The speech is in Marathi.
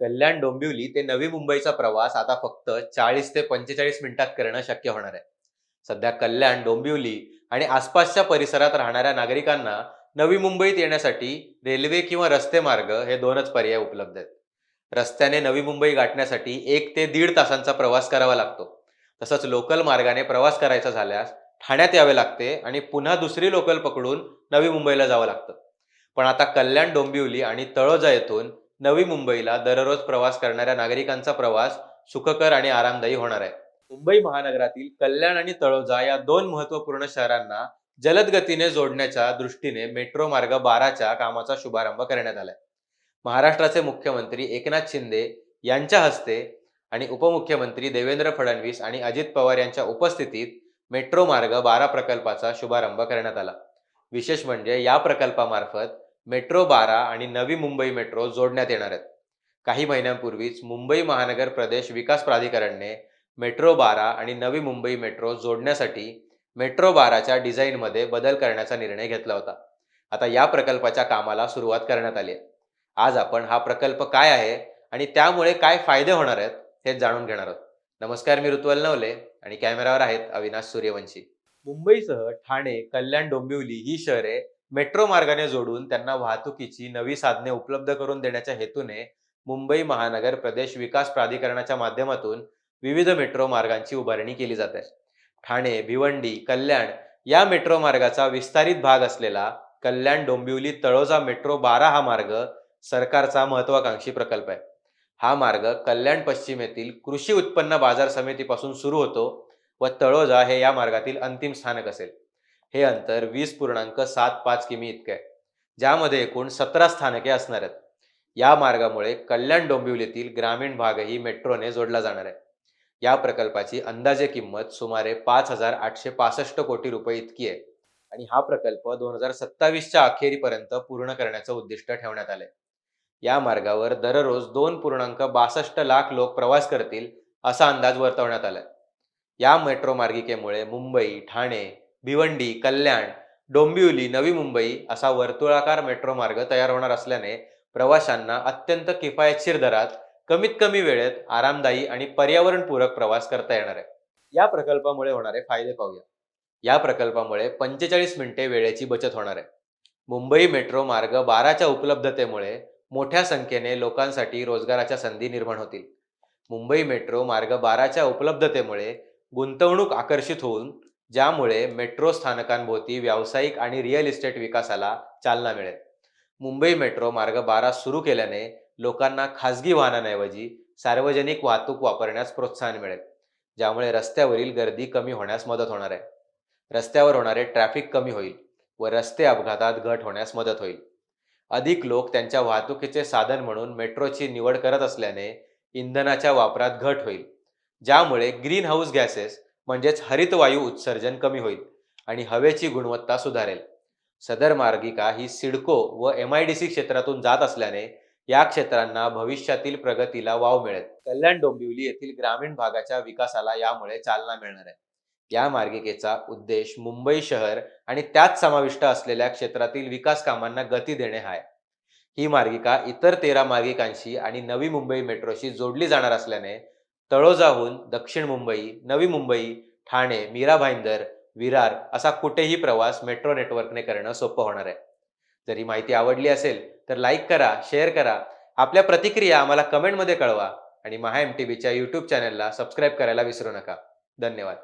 कल्याण डोंबिवली ते नवी मुंबईचा प्रवास आता फक्त चाळीस ते पंचेचाळीस मिनिटात करणं शक्य होणार आहे. सध्या कल्याण डोंबिवली आणि आसपासच्या परिसरात राहणाऱ्या नागरिकांना नवी मुंबईत येण्यासाठी रेल्वे किंवा रस्ते मार्ग हे दोनच पर्याय उपलब्ध आहेत. रस्त्याने नवी मुंबई गाठण्यासाठी एक ते दीड तासांचा प्रवास करावा लागतो. तसंच लोकल मार्गाने प्रवास करायचा झाल्यास ठाण्यात यावे लागते आणि पुन्हा दुसरी लोकल पकडून नवी मुंबईला जावं लागतं. पण आता कल्याण डोंबिवली आणि तळोजा येथून नवी मुंबईला दररोज प्रवास करणाऱ्या नागरिकांचा प्रवास सुखकर आणि आरामदायी होणार आहे. मुंबई महानगरातील कल्याण आणि तळोजा या दोन महत्त्वपूर्ण शहरांना जलद गतीने जोडण्याच्या दृष्टीने मेट्रो मार्ग बाराच्या कामाचा शुभारंभ करण्यात आलाय. महाराष्ट्राचे मुख्यमंत्री एकनाथ शिंदे यांच्या हस्ते आणि उपमुख्यमंत्री देवेंद्र फडणवीस आणि अजित पवार यांच्या उपस्थितीत मेट्रो मार्ग बारा प्रकल्पाचा शुभारंभ करण्यात आला. विशेष म्हणजे या प्रकल्पामार्फत मेट्रो बारा आणि नवी मुंबई मेट्रो जोडण्यात येणार आहेत. काही महिन्यांपूर्वीच मुंबई महानगर प्रदेश विकास प्राधिकरणने मेट्रो बारा आणि नवी मुंबई मेट्रो जोडण्यासाठी मेट्रो बाराच्या डिझाईनमध्ये बदल करण्याचा निर्णय घेतला होता. आता या प्रकल्पाच्या कामाला सुरुवात करण्यात आली आहे. आज आपण हा प्रकल्प काय आहे आणि त्यामुळे काय फायदे होणार आहेत हे जाणून घेणार आहोत. नमस्कार मी ऋतुवल नवले आणि कॅमेरावर आहेत अविनाश सूर्यवंशी. मुंबईसह ठाणे कल्याण डोंबिवली ही शहरे मेट्रो मार्गाने जोडून त्यांना वाहतुकीची नवी साधने उपलब्ध करून देण्याच्या हेतूने मुंबई महानगर प्रदेश विकास प्राधिकरणाच्या माध्यमातून विविध मेट्रो मार्गांची उभारणी केली जाते ठाणे भिवंडी कल्याण या मेट्रो मार्गाचा विस्तारित भाग असलेला कल्याण डोंबिवली तळोजा मेट्रो बारा हा मार्ग सरकारचा महत्वाकांक्षी प्रकल्प आहे. हा मार्ग कल्याण पश्चिमेतील कृषी उत्पन्न बाजार समितीपासून सुरू होतो व तळोजा हे या मार्गातील अंतिम स्थानक असेल. हे अंतर वीस पूर्णांक सात पाच किमी इतके आहे. ज्यामध्ये एकूण सतरा स्थानके असणार आहेत. या मार्गामुळे कल्याण डोंबिवलीतील ग्रामीण भागही मेट्रोने जोडला जाणार आहे. या प्रकल्पाची अंदाजे किंमत सुमारे पाच हजार आठशे पासष्ट कोटी रुपये इतकी आहे. आणि हा प्रकल्प दोन हजार सत्तावीसच्या अखेरीपर्यंत पूर्ण करण्याचं उद्दिष्ट ठेवण्यात आलंय. या मार्गावर दररोज दोन पूर्णांक बासष्ट लाख लोक प्रवास करतील असा अंदाज वर्तवण्यात आलाय. या मेट्रो मार्गिकेमुळे मुंबई ठाणे भिवंडी कल्याण डोंबिवली नवी मुंबई असा वर्तुळाकार मेट्रो मार्ग तयार होणार असल्याने प्रवाशांना अत्यंत किफायतशीर दरात कमीत कमी वेळेत आरामदायी आणि पर्यावरणपूरक प्रवास करता येणार आहे. या प्रकल्पामुळे होणारे फायदे पाहूया. या प्रकल्पामुळे पंचेचाळीस मिनिटे वेळेची बचत होणार आहे. मुंबई मेट्रो मार्ग बाराच्या उपलब्धतेमुळे मोठ्या संख्येने लोकांसाठी रोजगाराच्या संधी निर्माण होतील. मुंबई मेट्रो मार्ग बाराच्या उपलब्धतेमुळे गुंतवणूक आकर्षित होऊन ज्यामुळे मेट्रो स्थानकांभोवती व्यावसायिक आणि रिअल इस्टेट विकासाला चालना मिळेल. मुंबई मेट्रो मार्ग बारा सुरू केल्याने लोकांना खासगी वाहनांऐवजी सार्वजनिक वाहतूक वापरण्यास प्रोत्साहन मिळेल ज्यामुळे रस्त्यावरील गर्दी कमी होण्यास मदत होणार आहे. रस्त्यावर होणारे ट्रॅफिक कमी होईल व रस्ते अपघातात घट होण्यास मदत होईल. अधिक लोक त्यांच्या वाहतुकीचे साधन म्हणून मेट्रोची निवड करत असल्याने इंधनाच्या वापरात घट होईल ज्यामुळे ग्रीन हाऊस गॅसेस म्हणजेच हरितवायू उत्सर्जन कमी होईल आणि हवेची गुणवत्ता सुधारेल. सदर मार्गिका ही सिडको व एम आय डी सी क्षेत्रातून जात असल्याने या क्षेत्रांना भविष्यातील प्रगतीला वाव मिळेल. कल्याण डोंबिवली येथील ग्रामीण भागाच्या विकासाला यामुळे चालना मिळणार आहे. या मार्गिकेचा उद्देश मुंबई शहर आणि त्यात समाविष्ट असलेल्या क्षेत्रातील विकास कामांना गती देणे हा आहे. ही मार्गिका इतर तेरा मार्गिकांशी आणि नवी मुंबई मेट्रोशी जोडली जाणार असल्याने तळोजाहून दक्षिण मुंबई नवी मुंबई ठाणे मीरा भाईंदर विरार असा कुठेही प्रवास मेट्रो नेटवर्कने करणं सोपं होणार आहे. जर ही माहिती आवडली असेल तर लाईक करा शेअर करा. आपल्या प्रतिक्रिया आम्हाला कमेंटमध्ये कळवा आणि महा एम टी बीच्या यूट्यूब चॅनलला सबस्क्राईब करायला विसरू नका. धन्यवाद.